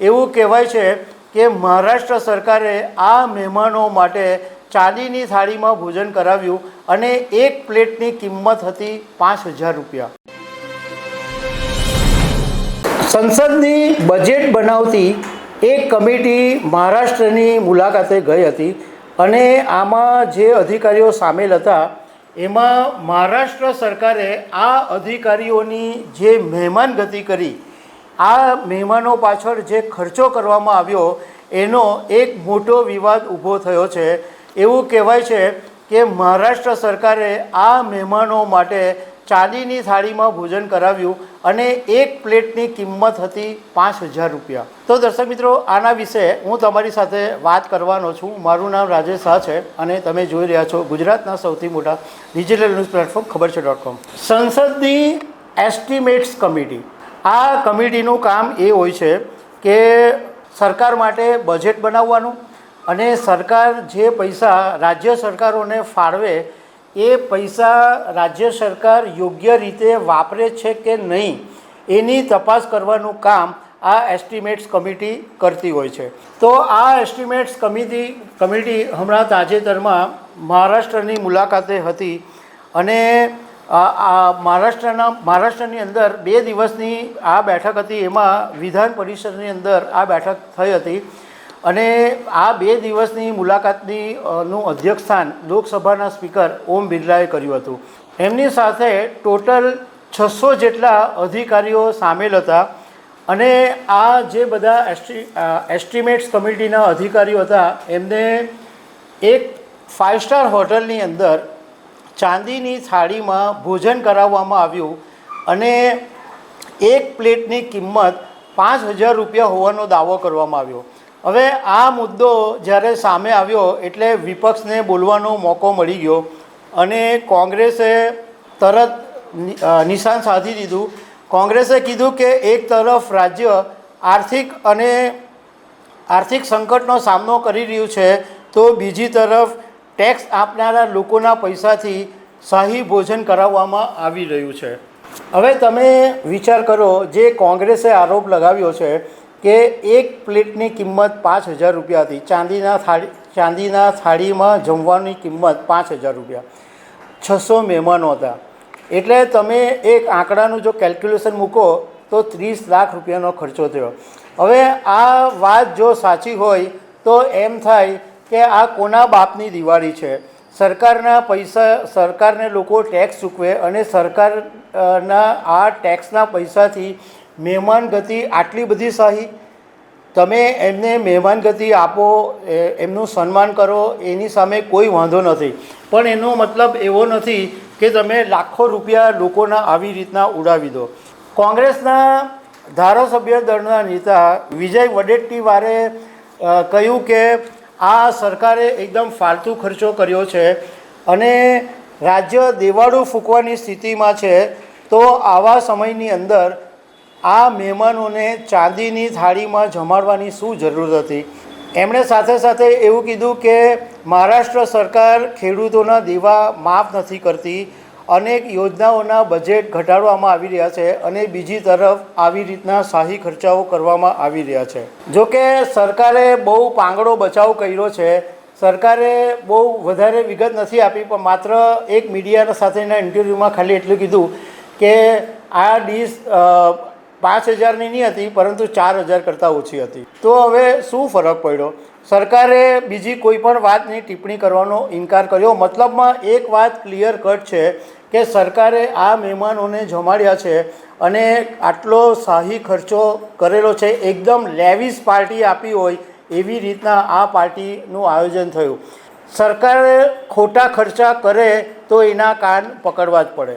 એવું કહેવાય છે કે મહારાષ્ટ્ર સરકારે આ મહેમાનો માટે ચાંદીની થાળીમાં ભોજન કરાવ્યું અને એક પ્લેટની કિંમત હતી પાંચ હજાર રૂપિયા. સંસદની બજેટ બનાવતી એક કમિટી મહારાષ્ટ્રની મુલાકાતે ગઈ હતી અને આમાં જે અધિકારીઓ સામેલ હતા, એમાં મહારાષ્ટ્ર સરકારે આ અધિકારીઓની જે મહેમાનગતિ કરી આ મહેમાનો પાછળ જે ખર્ચો કરવામાં આવ્યો, એનો એક મોટો વિવાદ ઊભો થયો છે. એવું કહેવાય છે કે મહારાષ્ટ્ર સરકારે આ મહેમાનો માટે ચાંદીની થાળીમાં ભોજન કરાવ્યું અને એક પ્લેટની કિંમત હતી પાંચ હજાર રૂપિયા. તો દર્શક મિત્રો, આના વિશે હું તમારી સાથે વાત કરવાનો છું. મારું નામ રાજેશ શાહ છે અને તમે જોઈ રહ્યા છો ગુજરાતના સૌથી મોટા ડિજિટલ ન્યૂઝ પ્લેટફોર્મ, ખબર છે ડોટ કોમ. સંસદની એસ્ટિમેટ્સ કમિટી આ કમિટીનું કામ એ હોય છે કે સરકાર માટે બજેટ બનાવવાનું અને સરકાર જે પૈસા રાજ્ય સરકારોને ફાળવે એ પૈસા રાજ્ય સરકાર યોગ્ય રીતે વાપરે છે કે નહીં એની તપાસ કરવાનું કામ આ એસ્ટિમેટ્સ કમિટી કરતી હોય છે. તો આ એસ્ટિમેટ્સ કમિટી કમિટી હમણાં તાજેતરમાં મહારાષ્ટ્રની મુલાકાતે હતી અને આ મહારાષ્ટ્રના, મહારાષ્ટ્રની અંદર બે દિવસની આ બેઠક હતી, એમાં વિધાન પરિષદની અંદર આ બેઠક થઈ હતી. અને આ બે દિવસની મુલાકાતની નું અધ્યક્ષસ્થાન લોકસભાના સ્પીકર ઓમ બિરલાએ કર્યું હતું. એમની સાથે ટોટલ છસો જેટલા અધિકારીઓ સામેલ હતા અને આ જે બધા એસ્ટી એસ્ટિમેટ્સ કમિટીના અધિકારીઓ હતા, એમને એક ફાઇવ સ્ટાર હોટલની અંદર ચાંદીની થાળીમાં ભોજન કરાવવામાં આવ્યું અને એક પ્લેટની કિંમત પાંચ હજાર રૂપિયા હોવાનો દાવો કરવામાં આવ્યો. હવે આ મુદ્દો જ્યારે સામે આવ્યો એટલે વિપક્ષને બોલવાનો મોકો મળી ગયો અને કોંગ્રેસે તરત નિશાન સાધી દીધું. કોંગ્રેસે કીધું કે એક તરફ રાજ્ય આર્થિક અને આર્થિક સંકટનો સામનો કરી રહ્યું છે, તો બીજી તરફ ટેક્સ આપનારા લોકોના પૈસાથી શાહી ભોજન કરાવવામાં આવી રહ્યું છે. હવે તમે વિચાર કરો, જે કોંગ્રેસે આરોપ લગાવ્યો છે કે એક પ્લેટની કિંમત પાંચ હજાર રૂપિયા હતી, ચાંદીના થાળી, ચાંદીના થાળીમાં જમવાની કિંમત પાંચ હજાર રૂપિયા. છસો મહેમાનો હતા. એટલે તમે એક આંકડાનું જો કેલ્ક્યુલેશન મૂકો, તો ત્રીસ લાખ રૂપિયાનો ખર્ચો થયો. હવે આ વાત જો સાચી હોય, તો એમ થાય કે આ કોના બાપની દિવાળી છે? સરકારના પૈસા, સરકારને લોકો ટેક્સ ચૂકવે અને સરકારના આ ટેક્સના પૈસાથી મહેમાન ગતિ આટલી બધી સહી તમે એમને મહેમાન ગતિ આપો એમનું સન્માન કરો, એની સામે કોઈ વાંધો નથી. પણ એનો મતલબ એવો નથી કે તમે લાખો રૂપિયા લોકોના આવી રીતના ઉડાવી દો. કોંગ્રેસના ધારાસભ્ય દળના નેતા વિજય વડેટ્ટીવારે કહ્યું કે આ સરકારે એકદમ ફાલતુ ખર્ચો કર્યો છે અને રાજ્ય દેવાળું ફૂંકવાની સ્થિતિમાં છે, તો આવા સમયની અંદર આ મહેમાનોને ચાંદીની થાળીમાં જમાડવાની શું જરૂર હતી? એમણે સાથે સાથે એવું કીધું કે, મહારાષ્ટ્ર સરકાર ખેડૂતોના દેવા માફ નથી કરતી અનેક યોજનાઓના બજેટ ઘટાડવામાં આવી રહ્યા છે અને બીજી તરફ આવી રીતના શાહી ખર્ચાઓ કરવામાં આવી રહ્યા છે. જોકે સરકારે બહુ પાંગડો બચાવ કર્યો છે. સરકારે બહુ વધારે વિગત નથી આપી, પણ માત્ર એક મીડિયા સાથેના ઇન્ટરવ્યૂમાં ખાલી એટલું કીધું કે આ ડીશ પાંચ હજારની નહીં હતી, પરંતુ ચાર હજાર કરતાં ઓછી હતી. તો હવે શું ફરક પડ્યો? સરકારે બીજી કોઈ પણ વાતની ટિપ્પણી કરવાનો ઇનકાર કર્યો? મતલબમાં એક વાત ક્લિયર કટ છે કે સરકારે આ મહેમાનોને જમાડ્યા છે અને આટલો શાહી ખર્ચો કરેલો છે. એકદમ લેવિસ પાર્ટી આપી હોય એવી રીતના આ પાર્ટીનું આયોજન થયું. સરકારે ખોટા ખર્ચા કરે તો એના કાન પકડવા જ પડે.